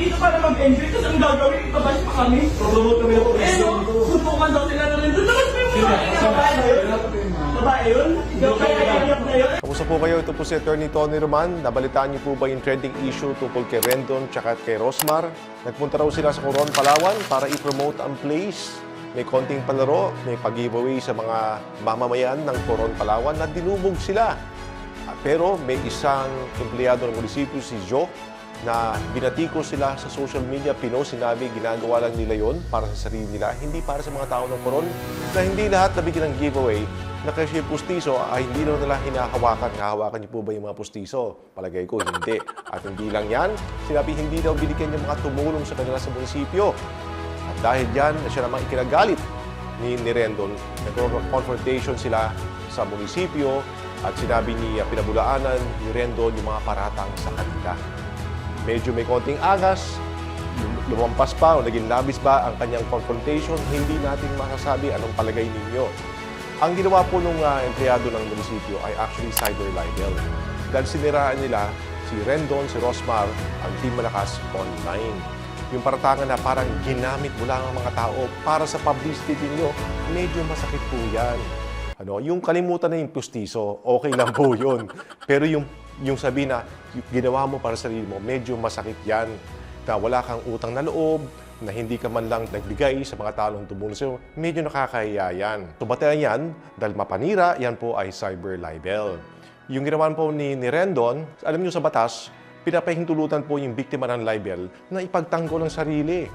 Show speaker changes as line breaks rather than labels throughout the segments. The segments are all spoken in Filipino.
dito para mag-enjoy, tapos ang gagawin, ipabash pa kami.
Promote kami ng
Eh, no?
dito.
Suntukan daw sila na rin doon. Tapos may mga babae na yun. Babae yun? Ikaw kaya iyak na yun?
Kamusta po kayo? Ito po si Attorney Tony Roman. Nabalitaan niyo po ba yung trending issue tungkol kay Rendon tsaka kay Rosmar? Nagpunta raw sila sa Coron, Palawan para i-promote ang place. May konting palaro, may pag-giveaway sa mga mamamayan ng Coron, Palawan na dinubog sila. Pero may isang empleyado ng munisipyo, si Joe, na binatiko sila sa social media, pinost, sinabi, ginagawa lang nila yon para sa sarili nila, hindi para sa mga tao ng Coron, na hindi lahat nabigyan ng giveaway na kasi yung pustiso ay hindi na nila hinahawakan. Hahawakan niyo po ba yung mga pustiso? Palagay ko, hindi. At hindi lang yan, sinabi hindi daw binigyan yung mga tumulong sa kanila sa munisipyo. At dahil dyan, siya namang ikinagalit ni, ni Rendon. Nagko-confrontation sila sa munisipyo at sinabi ni uh, pinabulaanan ni Rendon yung mga paratang sa kanila. Medyo may konting agas, lum- lumampas pa o naging labis ba ang kanyang confrontation, hindi natin masasabi anong palagay ninyo. Ang ginawa po ng empleyado ng munisipyo ay actually cyber libel. Dahil siniraan nila si Rendon, si Rosmar, ang Team Malakas online. Yung paratangan na parang ginamit mo lang ang mga tao para sa publicity ninyo, medyo masakit po yan. Ano, yung kalimutan na yung pustiso, okay lang po yun. Pero yung, yung sabi na ginawa mo para sa sarili mo, medyo masakit yan. Na wala kang utang na loob, na hindi ka man lang nagbigay sa mga taong tumulong sa'yo, medyo nakakahiya yan. Tubatean yan, dahil mapanira, yan po ay cyber libel. Yung ginawa po ni, ni Rendon, alam niyo sa batas, pinapahintulutan po yung biktima ng libel na ipagtanggol ang sarili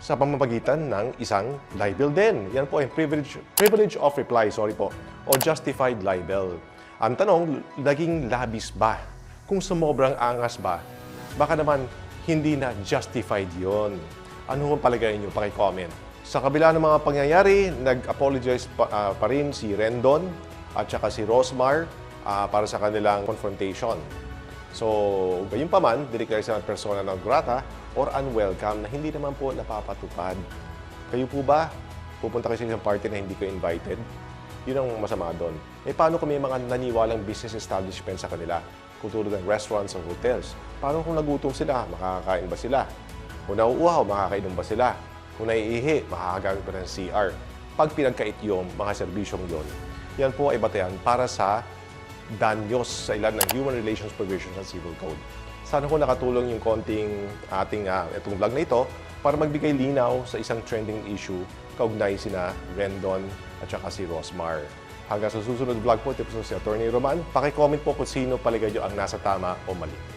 sa pamamagitan ng isang libel din. Yan po ay privilege, privilege of reply, sorry po, o justified libel. Ang tanong, naging labis ba? Kung sumobrang angas ba, baka naman hindi na justified yon. Ano ang palagay niyo? Paki-comment. Sa kabila ng mga pangyayari, nag-apologize pa, ah, pa rin si Rendon at saka si Rosmar ah, para sa kanilang confrontation. So, gayon pa man, sila ng persona ng grata or unwelcome na hindi naman po napapatupad. Kayo po ba? Pupunta kayo sa isang party na hindi kayo invited? Yun ang masama doon. Eh, paano kung may mga naniwalang business establishment sa kanila? Tulad ng restaurants o hotels. Paano kung nagutom sila? Makakakain ba sila? Kung nauuhaw, makakainom ba sila? Kung naiihi, makakagamit ba ng CR? Pag pinagkait yung mga serbisyong yon, yan po ay batayan para sa danyos sa ilan ng Human Relations Provisions ng Civil Code. Sana ko nakatulong yung konting ating uh, itong vlog na ito para magbigay linaw sa isang trending issue kaugnay sina Rendon at saka si Rosmar. Hanggang sa susunod vlog po, ito po si Attorney Roman. Pakicomment po kung sino palagay nyo ang nasa tama o mali.